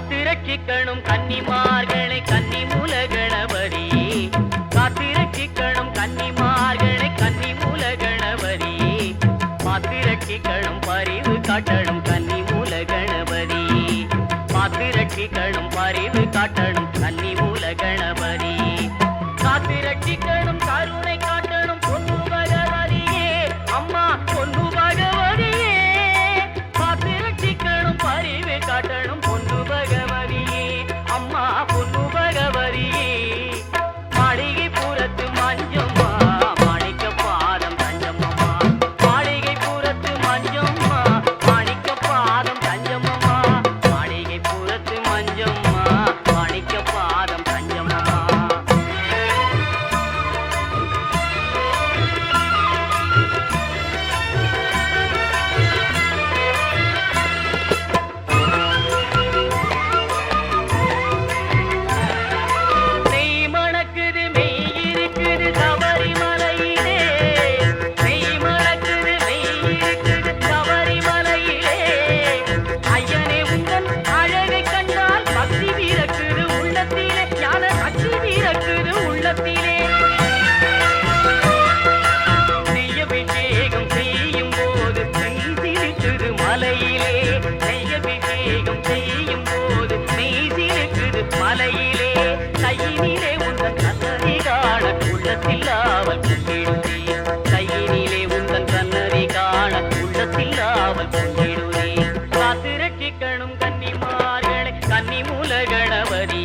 காத்திரட்சிக்கணும் கன்னிமார்களை கன்னி மூலகணவரி காத்திரட்சிக்கணும் கன்னிமார்களை கன்னி மூலகணவரி மாத்திரட்சிக்கணும் பரிவு காட்டணும் கன்னி மூலகணவரி மாத்திரட்சிக்கணும் பரிவு காட்டணும் கன்னி மூலகணவரி மாலையிலே கையிலே உங்கள் கண்ணறி காண உள்ளத்தில்லாமல் கொண்டிடுதி கையிலே உங்கள் கண்ணறி காண உள்ளத்தில்லாமல் கொண்டிடுதி காத்திரட்டி கணும் கன்னிமார்களை கன்னி மூல கணபதி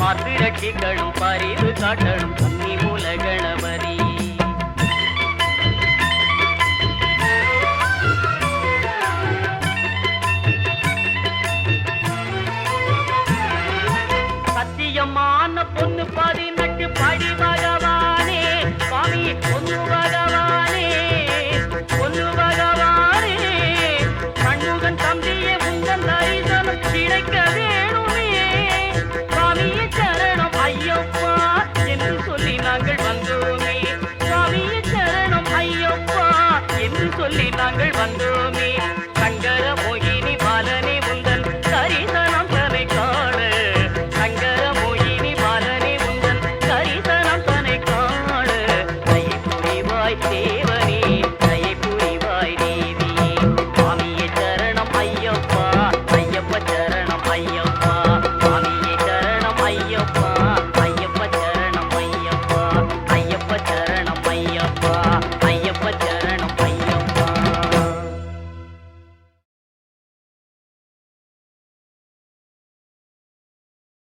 மாத்திரட்டி கணும் பரிவு காட்டணும் கன்னி மூல பதினெட்டு படிவா